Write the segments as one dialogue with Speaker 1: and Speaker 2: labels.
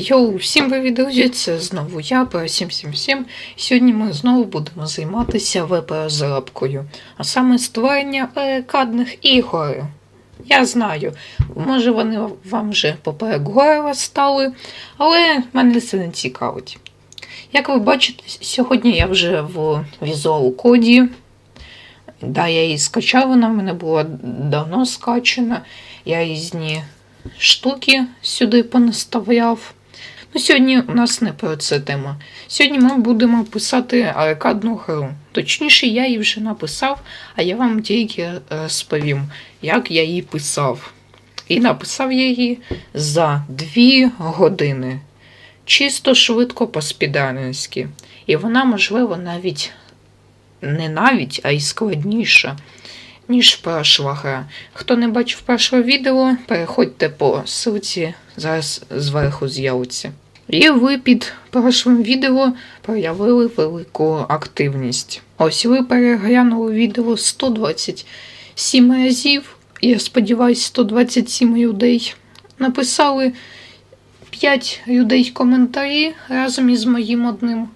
Speaker 1: Йоу, всім привіт, друзі! Це знову я, Про777. Сьогодні ми знову будемо займатися веб-розробкою, а саме створення аркадних ігор. Я знаю, може вони вам вже поперек гора стали, але мене це не цікавить. Як ви бачите, сьогодні я вже в Visual Code. Да, я її скачав, вона в мене була давно скачана. Я різні штуки сюди понаставляв. Ну, сьогодні у нас не про це тема. Сьогодні ми будемо писати аркадну гру. Точніше, я її вже написав, а я вам тільки розповім, як я її писав. І написав я її за 2 години. Чисто швидко по-спідарницьки. І вона, можливо, навіть не навіть, а й складніша, ніж перша гра. Хто не бачив першого відео, переходьте по ссылці, зараз зверху з'явиться. І ви під першим відео проявили велику активність. Ось ви переглянули відео 127 разів. Я сподіваюся, 127 людей написали 5 людей коментарі разом із моїм одним.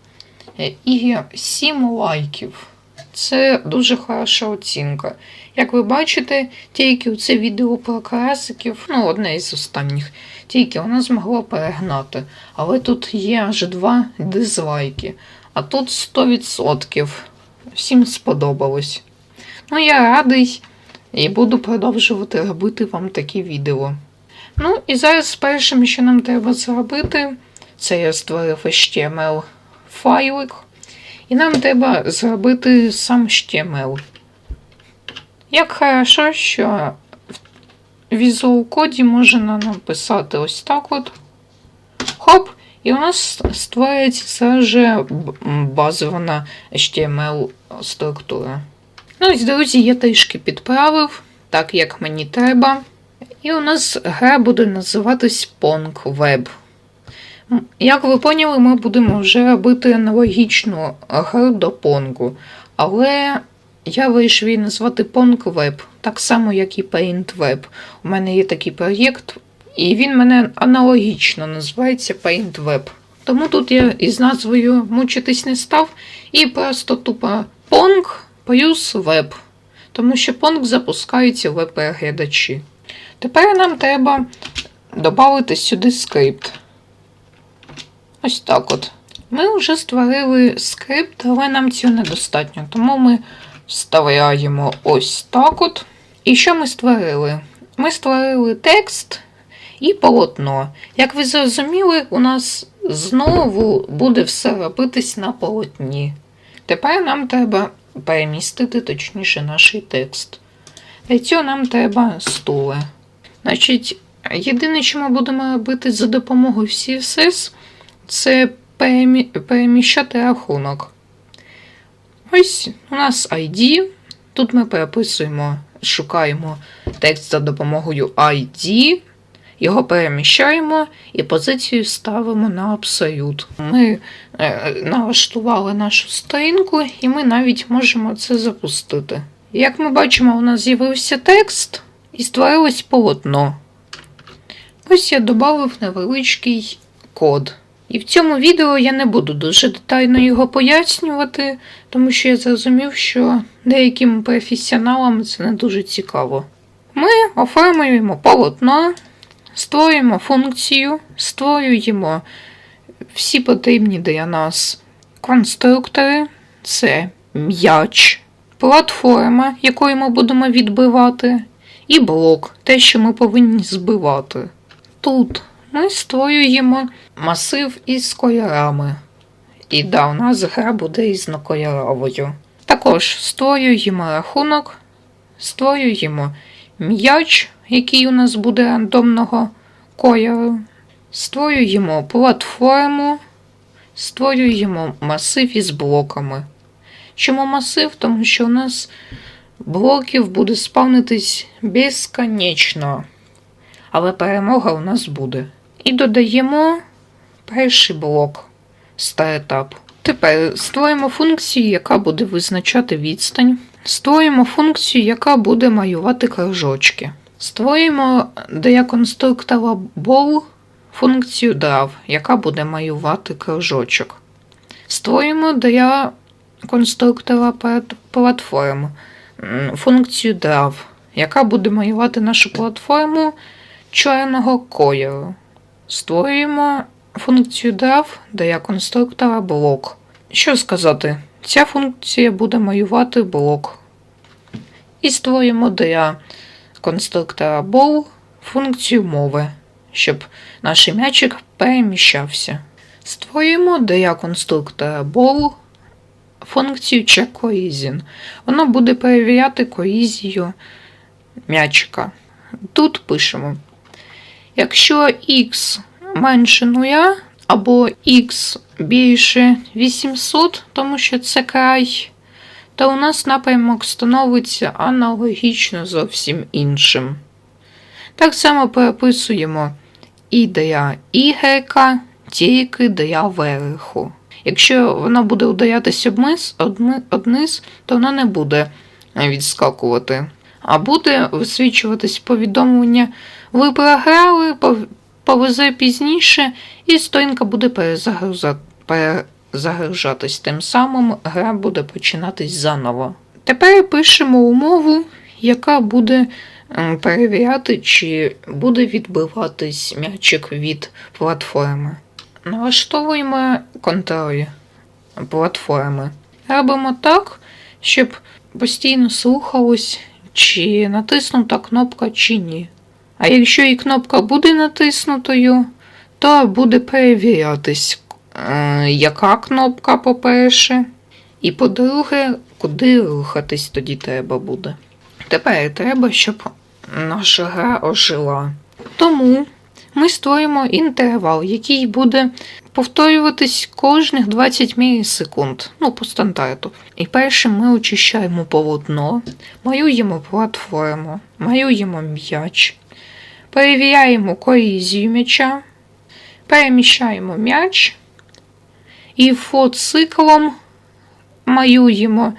Speaker 1: Е, І 7 лайків. Це дуже хороша оцінка. Як ви бачите, тільки це відео про карасиків, ну, одне із останніх, тільки вона змогла перегнати. Але тут є аж два дизлайки. А тут 100%. Всім сподобалось. Ну, я радий і буду продовжувати робити вам такі відео. Ну, і зараз першим, що нам треба зробити, це я створив HTML файлик. І нам треба зробити сам HTML. Як хорошо, що в Visual коді можна написати ось так от. Хоп, і у нас створюється вже базована HTML структура. Ну, ось, друзі, я трішки підправив, так як мені треба. І у нас гра буде називатись Pong Web. Як ви поняли, ми будемо вже робити аналогічну гру до Понгу. Але я вирішив її назвати Pong Web, так само, як і Paint Web. У мене є такий проєкт, і він мене аналогічно називається Paint Web. Тому тут я із назвою мучитись не став, і просто тупо Pong плюс Web. Тому що Pong запускається в веб-переглядачі. Тепер нам треба додати сюди скрипт. Ось так от. Ми вже створили скрипт, але нам цього недостатньо. Тому ми вставляємо ось так от. І що ми створили? Ми створили текст і полотно. Як ви зрозуміли, у нас знову буде все робитись на полотні. Тепер нам треба перемістити точніше наш текст. Для цього нам треба стули. Значить, єдине, що ми будемо робити за допомогою CSS, це переміщати рахунок. Ось у нас ID. Тут ми переписуємо, шукаємо текст за допомогою ID, його переміщаємо і позицію ставимо на абсолют. Ми е, налаштували нашу сторінку, і ми навіть можемо це запустити. Як ми бачимо, у нас з'явився текст і створилось полотно. Ось я додав невеличкий код. І в цьому відео я не буду дуже детально його пояснювати, тому що я зрозумів, що деяким професіоналам це не дуже цікаво. Ми оформлюємо полотно, створюємо функцію, створюємо всі потрібні для нас конструктори, це м'яч, платформа, якою ми будемо відбивати, і блок, те, що ми повинні збивати. Тут ми створюємо масив із кольорами. І да, у нас гра буде різнокольоровою. Також створюємо рахунок, створюємо м'яч, який у нас буде рандомного кольору. Створюємо платформу, створюємо масив із блоками. Чому масив? Тому що у нас блоків буде спавнитись безконечно. Але перемога у нас буде. І додаємо перший блок стартап. Тепер створюємо функцію, яка буде визначати відстань. Створюємо функцію, яка буде малювати кружочки. Створюємо для конструктора бол функцію DAV, яка буде малювати кружочок. Створюємо для конструктора платформ функцію DAV, яка буде малювати нашу платформу чорного кольору. Створюємо функцію DAV для конструктора блок. Що сказати? Ця функція буде малювати блок. І створюємо для конструктора ball функцію мови, щоб наш м'ячик переміщався. Створюємо для конструктора ball функцію checkCohesion. Вона буде перевіряти колізію м'ячика. Тут пишемо. Якщо x менше нуля або x більше 800, тому що це край, то у нас напрямок становиться аналогічно зовсім іншим. Так само переписуємо і для y, тільки для верху. Якщо вона буде ударятися обниз, одниз, то вона не буде відскакувати, а буде висвічуватись повідомлення ви програли, повезе пізніше, і сторінка буде перезагружатись. Тим самим гра буде починатись заново. Тепер пишемо умову, яка буде перевіряти, чи буде відбиватись м'ячик від платформи. Налаштовуємо контроль платформи. Робимо так, щоб постійно слухалось, чи натиснута кнопка, чи ні. А якщо і кнопка буде натиснутою, то буде перевірятись, е, яка кнопка, по-перше, і по-друге, куди рухатись тоді треба буде. Тепер треба, щоб наша гра ожила. Тому ми створимо інтервал, який буде повторюватись кожних 20 мілісекунд, ну, по стандарту. І першим ми очищаємо полотно, малюємо платформу, малюємо м'яч, перевіряємо колізію м'яча, переміщаємо м'яч і фоциклом малюємо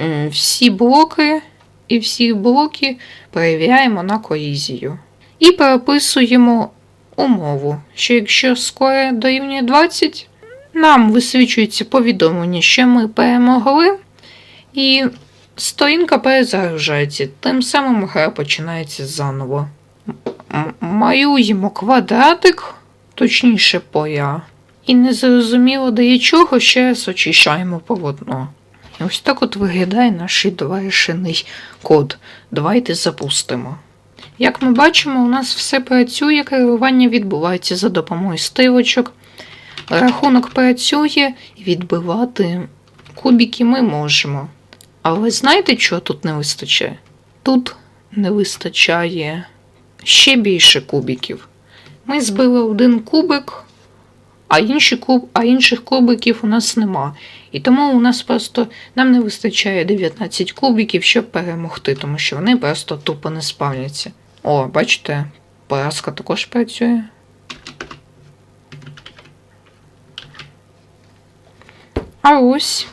Speaker 1: м, всі блоки і всі блоки перевіряємо на колізію. І переписуємо умову, що якщо скоро дорівнює 20, нам висвічується повідомлення, що ми перемогли, і сторінка перезагружається. Тим самим гра починається заново. Малюємо квадратик, точніше поля. І незрозуміло для чого ще раз очищаємо полотно. І ось так от виглядає наш довершений код. Давайте запустимо. Як ми бачимо, у нас все працює, керування відбувається за допомогою стрілочок. Рахунок працює відбивати кубики ми можемо. Але знаєте, чого тут не вистачає? Тут не вистачає ще більше кубиків. Ми збили один кубик, а, інші куб, а інших кубиків у нас нема. І тому у нас просто нам не вистачає 19 кубиків, щоб перемогти, тому що вони просто тупо не спавняться. О, бачите, поразка також працює. А ось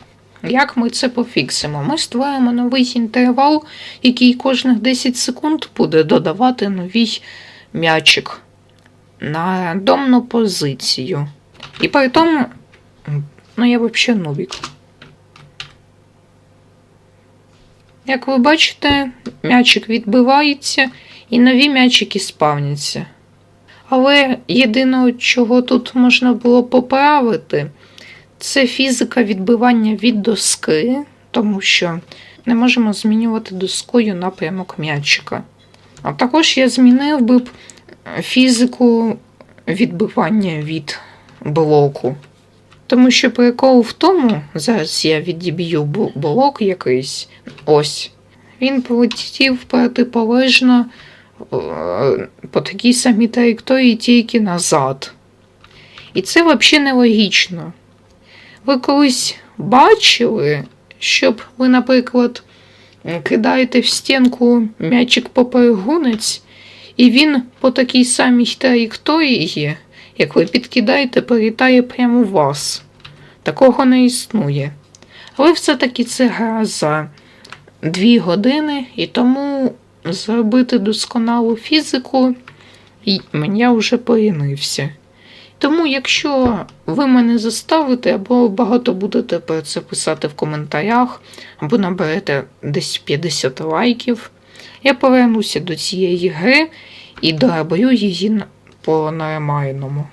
Speaker 1: як ми це пофіксимо? Ми створимо новий інтервал, який кожних 10 секунд буде додавати новий м'ячик на рандомну позицію. І при тому, ну я взагалі нубік. Як ви бачите, м'ячик відбивається і нові м'ячики спавняться. Але єдине, чого тут можна було поправити, це фізика відбивання від доски, тому що не можемо змінювати доскою напрямок м'ячика. А також я змінив би фізику відбивання від блоку. Тому що прикол в тому, зараз я відіб'ю блок якийсь, ось. Він полетів протиполежно е, по такій самій траєкторії тільки назад. І це взагалі нелогічно. Ви колись бачили, щоб ви, наприклад, кидаєте в стінку м'ячик поперегунець, і він по такій самій траєкторії, як ви підкидаєте, прилітає прямо у вас. Такого не існує. Але все-таки це гра за 2 години, і тому зробити досконалу фізику І я вже полінився. Тому, якщо ви мене заставите, або багато будете про це писати в коментарях, або наберете десь 50 лайків, я повернуся до цієї гри і дороблю її по нормальному.